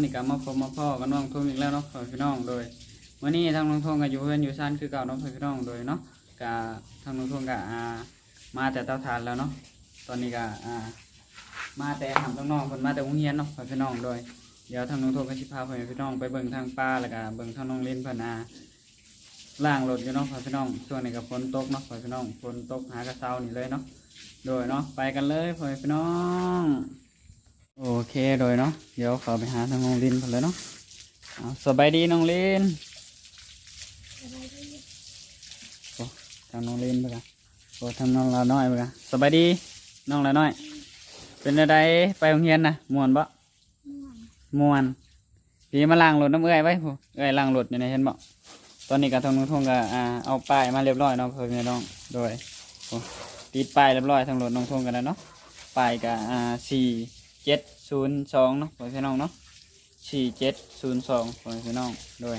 อนี้ก็มาพบมาพ่อกับน้องทุ่งอีกแล้วเนาะพ่อพี่น้องโดยมื้อนี้ทางน้องทุ่งก็อยู่เพื่อนอยู่ซ่านคือเก่านาะพ่อแม่พี่น้องโดยเนาะก็ทางน้องทุ่งก็อ่ามาแต่เตาถ่านแล้วเนาะตอนนี้ก็อ่ามาแต่หำน้องๆเพิ่นมาแต่โรงเรียนเนาะพ่อพี่น้องโดยเดี๋ยวทางน้องทุ่งก็สิพาพ่อพี่น้องไปเบิ่งทางป่าแล้วก็เบิ่งทางน้องเล่นพนาล่างรถอยู่เนาะพ่อพี่น้องช่วงนี้ก็ฝนตกเนาะพ่อพี่น้องฝนตกหากระเช้านี่เลยเนาะโดยเนาะไปกันเลยพ่อพี่น้อง โอเคโดยเนาะเดี๋ยวเขาไปหาทางน้องลินก่อนเลยเนาะเอาสบายดีน้องลินโอ้ทางน้องลินไปกันโอ้ทางน้องละน้อยไปกันสบายดีน้องละน้อย เป็นอะไรไปโรงเรียนนะม่วนปะม่วนดีมาล้างรถน้ำเอื้อยไว้ผู้เอื้อยล้างรถอยู่ในเห็นบ่ตอนนี้กับทางนุ่งทงก็เอาป้ายมาเรียบร้อยเนาะเพื่อนพี่น้องโดยโอ้ติดป้ายเรียบร้อยทางรถน้องทงกันแล้วเนาะป้ายกับสี่ เจ็ดศูนย์สองเนาะเพื่อนพี่น้องเนาะสี่เจ็ดศูนย์สองเพื่อนพี่น้องโดย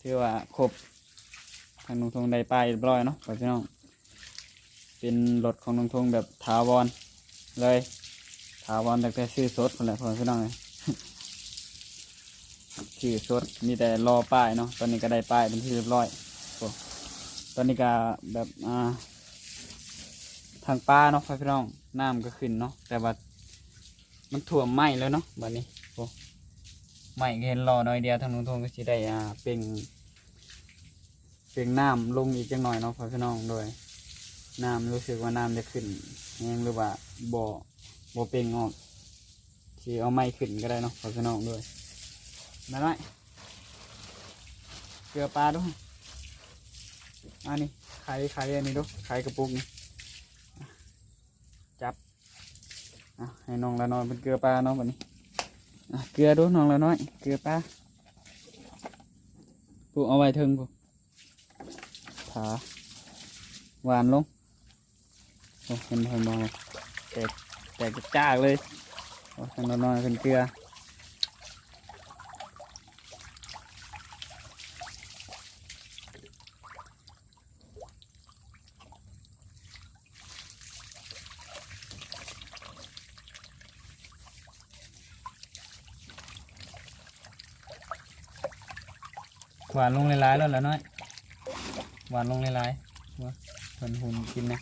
ถือว่าครบทางนุ่งทงได้ป้ายเรียบร้อยเนาะเพื่อนพี่น้อง เป็นรถของนงทงแบบถาวรเลยถาวรตั้งแต่ซื้อสดคนละพ่อพี่น้องเลยชื่อสดมีแต่รอป้ายเนาะตอนนี้ก็ได้ป้ายเป็นที่เรียบร้อยตอนนี้ก็แบบอ่าทางป้าเนาะพี่น้องน้ำก็ขึ้นเนาะแต่ว่า มันท่วไหมแล้วเนาะบัดนี้โอ้ไหมก็เห็นรอหน่อยเดียวทางน้องทงก็สิได้อ่าเป็นเป็นน้ำลงอีกจังหน่อยเนาะพ่อพี่น้องโดยน้ำรู้สึกว่าน้ำจะขึ้นแห้งหรือว่าบ่อบ่เป่งออกที่เอาไม้ขึ้นก็ได้เนาะขอพี่น้องด้วยนั่นไว้เกลือปลาด้วยอันนี้ไข่ไข่อันนี้ดูไข่กระปุกนี่อะจับอะ ให้น้องละน้อยเป็นเกลือปลาเนาะแบบนี้เกลือดูน้องละน้อย เกลือปลาปุ๊เอาไว้เทิงปุ๊ผาหวานลงโอ้เห็นเห็นมองแตกแตกจ้ากเลยโอ้ทางน้อยๆเป็นเกลือ หวานลงหลายๆแล้วละน้อย หวานลงหลายๆว่าเพิ่นหุ่นกินนะ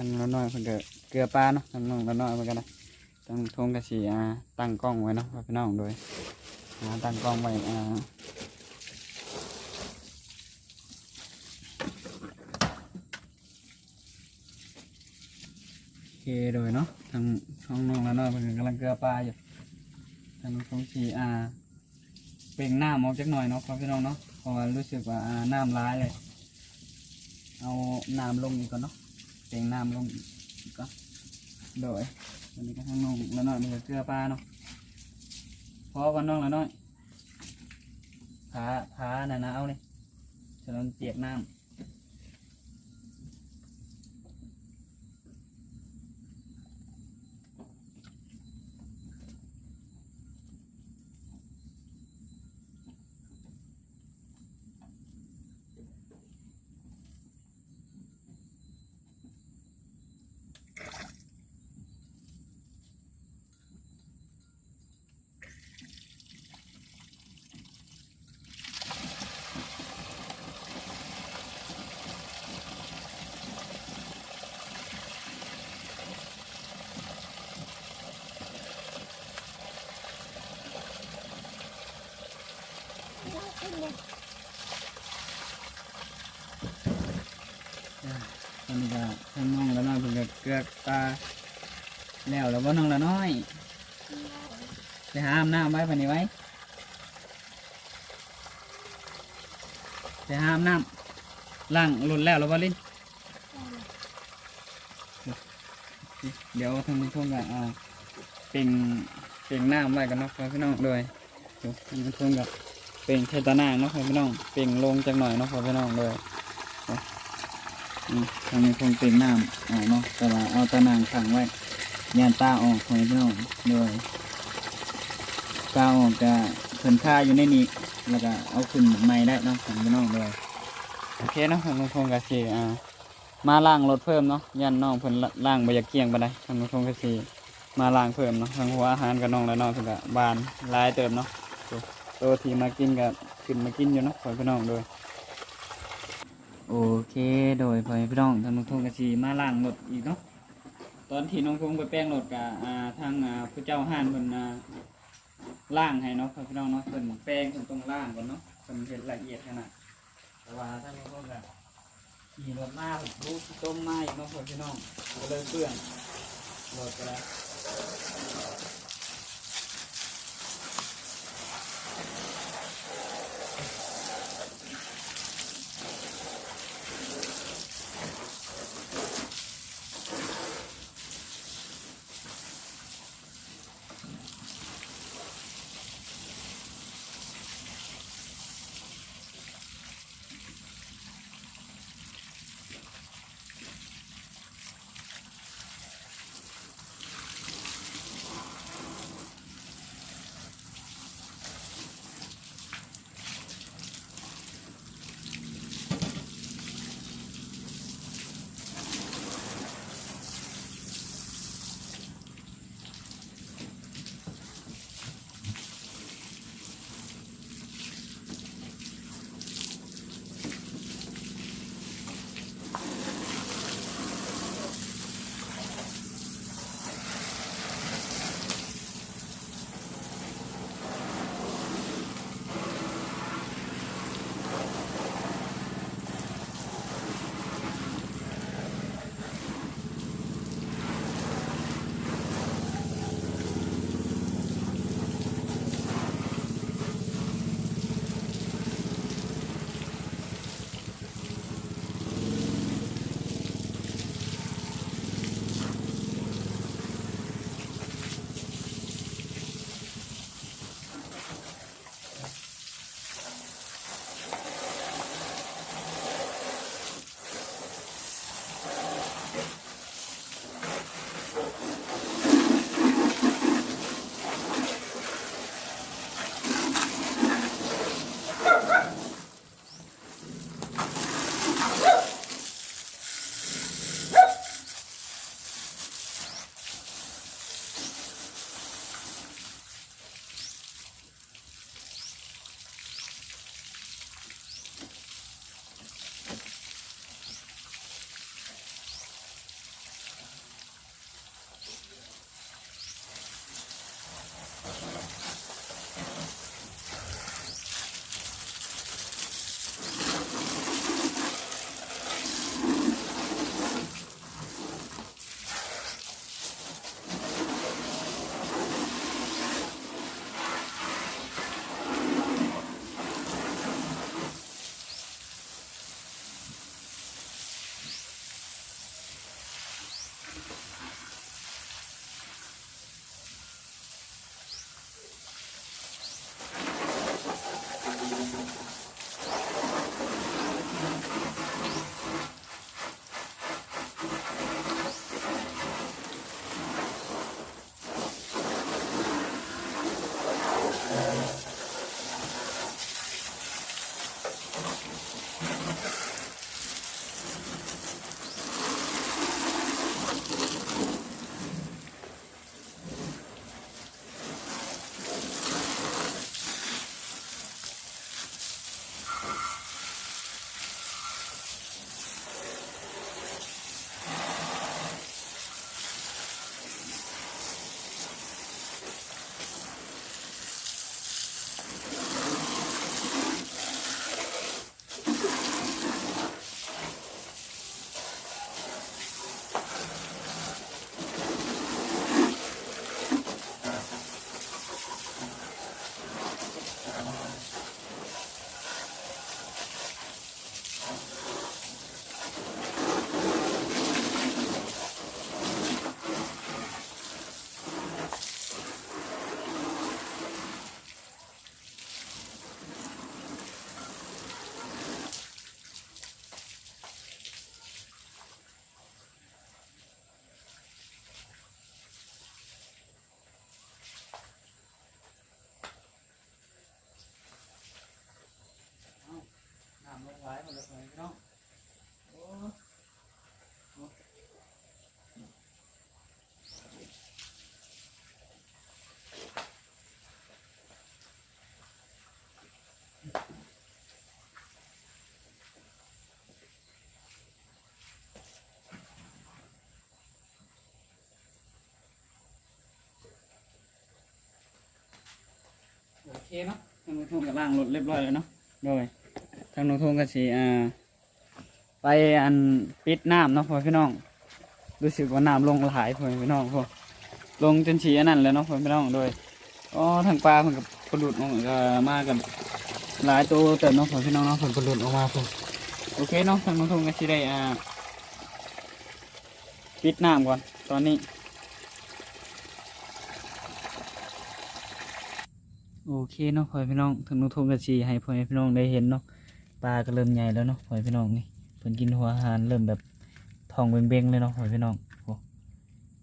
ทางละน้อยเพิ่นก็เกลือปลาเนาะทางน้องน้อยเหมือนกันนะตั้งทงกระสีอ่าตั้งกล้องไว้เนาะพี่น้องโดยอ่าตั้งกล้องไว้อ่าโอเคโดยเนาะทางท้องน้องน้อยเพิ่นก็กำลังเกลือปลาอยู่ทางทงสีอ่าเปล่งน้ำออกจักหน่อยเนาะพี่น้องเนาะเพราะว่ารู้สึกว่าอ่าน้ำร้ายเลย เอาน้ำลงอีกก่อนเนาะ เต่งน้ำลงอีกก็โดยวันนี้ก็ข้างนองแล้วน้อยมันจะเกลือปลาเนาะพอกันน้องแล้วน้อยผาผาหนาหนาวเลยฉะนั้นเปียกน้ำตอนนี้ก็ข้างน้องแล้วน้อยเปลาแล้วแล้วว่น้องล้วน้อยไปหาอาบน้ำไว้ปานนี้ไว้ไปหาอาบน้ำล้างหลุดแล้วแล้วบ่ลิ้นเดี๋ยวทางทุ่งกับอ่าเป็นเป็นน้ำไว้กันเนาะพี่น้องเลยเดี๋ยทางทุ่งกับเป็นเทตานาเนาะพี่น้องเป็นลงจักหน่อยเนาะพี่น้องเลย ทางทุ่งเป็นน้ำออกเนาะแต่ว่าเอาตานางขังไว้ยานตาออกพี่น้องเลยตาออกจะเพิ่นค่าอยู่ในนี้แล้วก็เอาขึ้นใหม่ได้เนาะพี่น้องเลยโอเคเนาะทางทุ่งกับสีอ่ามาล่างรถเพิ่มเนาะยันน้องเพิ่นล่างบ่อยากเกี่ยงไปานใดทางผู้ชมก็สิมาล่างเพิ่มเนาะทางหัวอาหารกับน้องและน้องเพิ่นก็บานลายเติมเนาะตัวตัวที่มากินก็ขึ้นมากินอยู่เนาะพ่อพี่น้องโดย โอเคโดยพ่อพี่น้องทางน้องทงก็สิมาล่างรถอีกเนาะตอนที่น้องทงไปแป้งรถก็อ่าทางอ่าผู้เจ้าห้านเพิ่นอ่าล่างให้เนาะพ่อพี่น้องเนาะเพิ่นแป้งเพิ่นต้องล่างก่อนเนาะเพิ่นเฮ็ดละเอียดขนาดแต่ว่าทางน้องทงก็ขี่รถมาลูกต้มมาอีกเน้องพ่อพี่น้องก็เลยเปื่อนรถไปแล้ว เคเนาะทางน้องทงกับล่างรถเรียบร้อยแล้วเนาะโดยทางน้องทงก็สิอ่าไปอันปิดน้ำเนาะพ่อพี่น้องรู้สึกว่าน้ำลงหลายพ่อพี่น้องพ่อลงจนฉีอันนั้นแล้วเนาะพ่อพี่น้องโดยอ๋อทางปลาเพิ่นกับปลุดออกมากันหลายตัวแต่เนาะพ่อพี่น้องเนาะเพิ่นปลุดออกมาพ่อโอเคเนาะทางน้องทงก็สิได้อ่าปิดน้ำก่อนตอนนี้ โอเคเนาะพ่อพี่น้องถึงนุทงกระชีให้พ่อพี่น้องได้เห็นเนาะปลาก็เริ่มใหญ่แล้วเนาะพ่อพี่น้องนี่เพิ่นกินหัวอาหารเริ่มแบบทองเบ่งๆเลยเนาะพ่อพี่น้องโอ้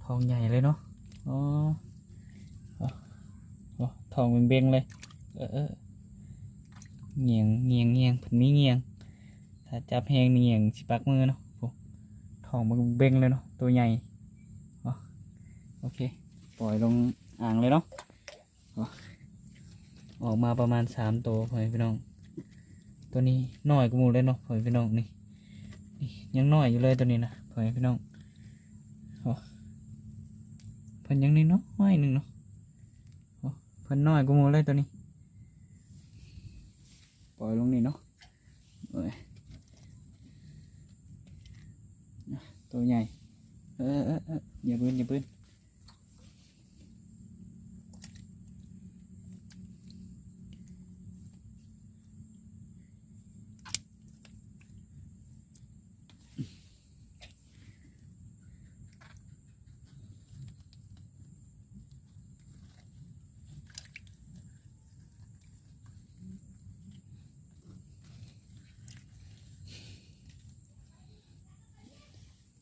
ทองใหญ่เลยเนาะอ๋ออ๋ออ๋อทองเบ่งๆเลย เออเงียงเงียงเงียงเพิ่นมีเงียงถ้าจับแหงเงียงสิปักมือเนาะโอ้ทองมันเบ่งเลยเนาะตัวใหญ่โอเคปล่อยลงอ่างเลยเนาะ ออกมาประมาณสามตัวพ่อแม่พี่น้อง ตัวนี้น้อยกว่าหมูเลยเนาะพ่อแม่พี่น้องนี่นี่ยังน้อยอยู่เลยตัวนี้นะพ่อแม่พี่น้องโอ้เพิ่นยังนี่น้อยหนึ่งเนาะโอ้เพิ่นน้อยกว่าหมูเลยตัวนี้ ปล่อยลงนี่เนาะโอ้ยอะตัวใหญ่เออเออเอออย่าปืนอย่าปืน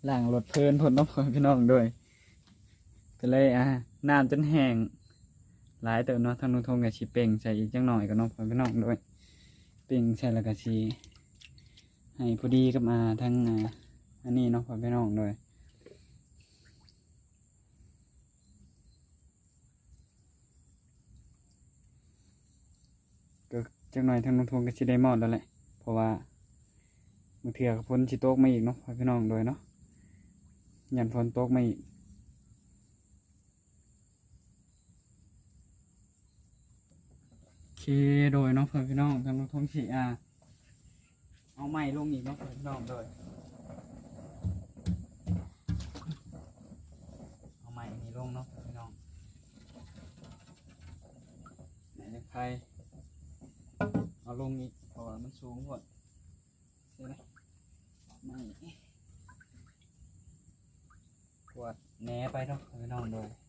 ล่างรถเพลินผลน้องพ่อพี่น้องด้วยก็เลยอะน้ำจนแห้งหลายเติมเนาะทางนุ่งทงกับชีเป่งใส่อีกจังหน่อยก็น้องพ่อพี่น้องด้วย เป่งใส่แล้วก็ชีให้พอดีกับมาทั้งอันนี้เนาะพ่อพี่น้องด้วยก็จังหน่อยทางนุ่งทงก็ชีได้หมอดแล้วแหละเพราะว่ามือเถื่อกับพ้นชิโต๊กมาอีกเนาะพี่น้องด้วยเนาะ ยันฝนตกไม่อีกโอเคโดยเนาะเพื่อนพี่น้องทางรถทงขี่อ่าเอาไม้ลงอีกเนาะเพื่อนพี่น้องโดยเอาไม้นี่ลงเนาะเพื่อนพี่น้องไหนจะใครเอาลงอีกเพราะว่ามันสูงหมดใช่ไหมไม่ ขวด แหนไปเนาะไปนอนเ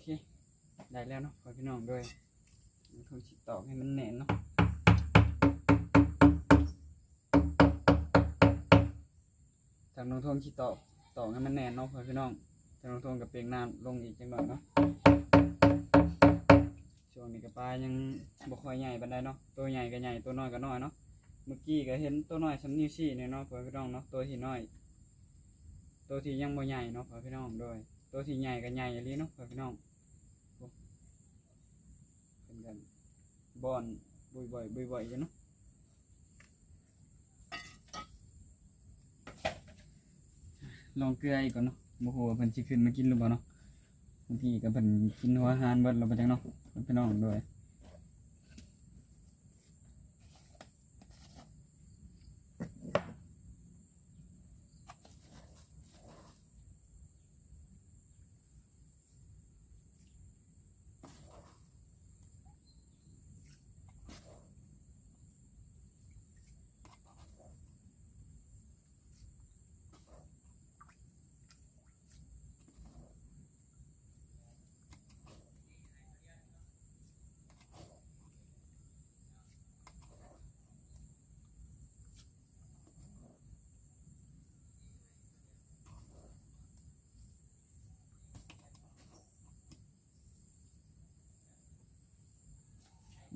เค ได้แล้วเนาะขอพี่น้องด้วยมันคงชิดตอกให้มันแน่นเนาะจากน้องทงชิดตอกตอกให้มันแน่นเนาะขอพี่น้องจากน้องทงกับเปียงน้ำลงอีกจังหน่อยเนาะช่วงนี้กับปลายังบ่ค่อยใหญ่ปานใดเนาะตัวใหญ่ก็ใหญ่ตัวน้อยก็น้อยเนาะเมื่อกี้ก็เห็นตัวน้อยสำนิ้วซี่เนี่ยเนาะขอพี่น้องเนาะตัวที่น้อย ตัวที่ยังบ่ใหญ่เนาะขอพี่น้องด้วย ตัวที่ใหญ่กับใหญ่อีหลีเนาะพี่น้องเป็นกันบอนบุยบ่อยบุยบ่อยๆกันเนาะลองเกลืออีกก่อนเนาะโมโหเพิ่นสิขึ้นมากินหรือเปล่าเนาะบางทีก็เพิ่นกินหัวอาหารเบิดเราไปจังเนาะพี่น้องด้วย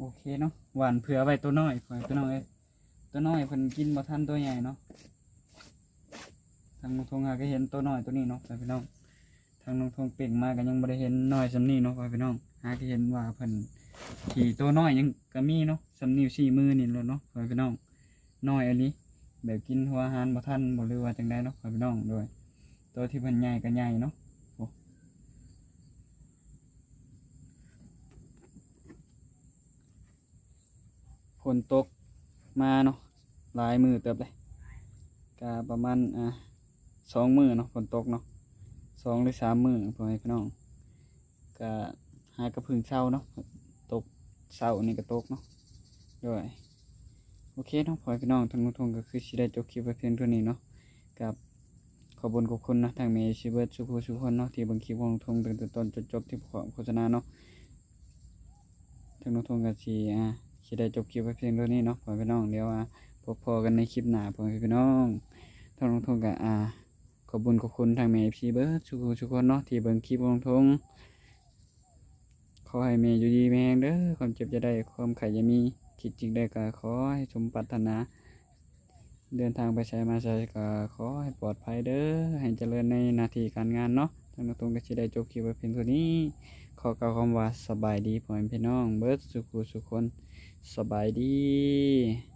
โอเคเนาะหวานเผื่อไว้ตัวน้อยพ่อพี่น้องเอ้ยตัวน้อยเพิ่นกินบ่ทันตัวใหญ่เนาะทางน้องทงหาก็เห็นตัวน้อยตัวนี้เนาะพ่อพี่น้องทางน้องทงเป่งมาก็ยังบ่ได้เห็นน้อยสำนี้เนาะพ่อพี่น้องหาก็เห็นว่าเพิ่นขี่ตัวน้อยยังก็มีเนาะสำนิ้วสี่มือนี่แล้วเนาะพ่อพี่น้องน้อยอันนี้แบบกินหัวอาหารบ่ทันบ่หรือว่าจังไดเนาะพ่อพี่น้องโดยตัวที่เพิ่นใหญ่ก็ใหญ่เนาะ ฝนตกมาเนาะหลายมือเติบเลยก็ประมาณอ่าสองมือเนาะฝนตกเนาะสองหรือสามมือพ่อแม่พี่น้องก็หากระพึ่งเช้าเนาะตกเช้านี่ก็ตกเนาะด้วยโอเคเนาะพ่อแม่พี่น้องทั้งหมดทั้งก็คือสิได้จบคลิปไว้เพียงเท่านี้เนาะกับขอบคุณขอบคุณนะทางเมย์ชิเบิร์ตสุภูสุคนเนาะที่บังคลิปของทงตั้งแต่ต้นจนจบที่โฆษณาเนาะทั้งหมดทั้งก็สิอ่าสิได้จบคลิปไว้เพียงเท่านี้เนาะพ่อพี่น้องเดี๋ยวอ่าพบพอกันในคลิปหน้าพ่อพี่น้องทั้งหมดทั้งก็อ่าขอบคุณขอบคุณทางเมย์ชิเบิร์ตสุภูสุคนเนาะที่เบิ่งคลิปของทงขอให้เมย์อยู่ดีแมงเด้อความเจ็บจะได้ความไข่จะมีคิดจริงได้ก็ขอให้สมปรารถนาเดินทางไปใช้มาใช้ก็ขอให้ปลอดภัยเด้อให้เจริญในนาทีการงานเนาะทางตรงก็จะได้จบคลิปไว้เพียงเท่านี้ ขอกล่าวคำว่าสบายดีพ่อแม่พี่น้องเบิร์ดสุขุสุขคน สบายดี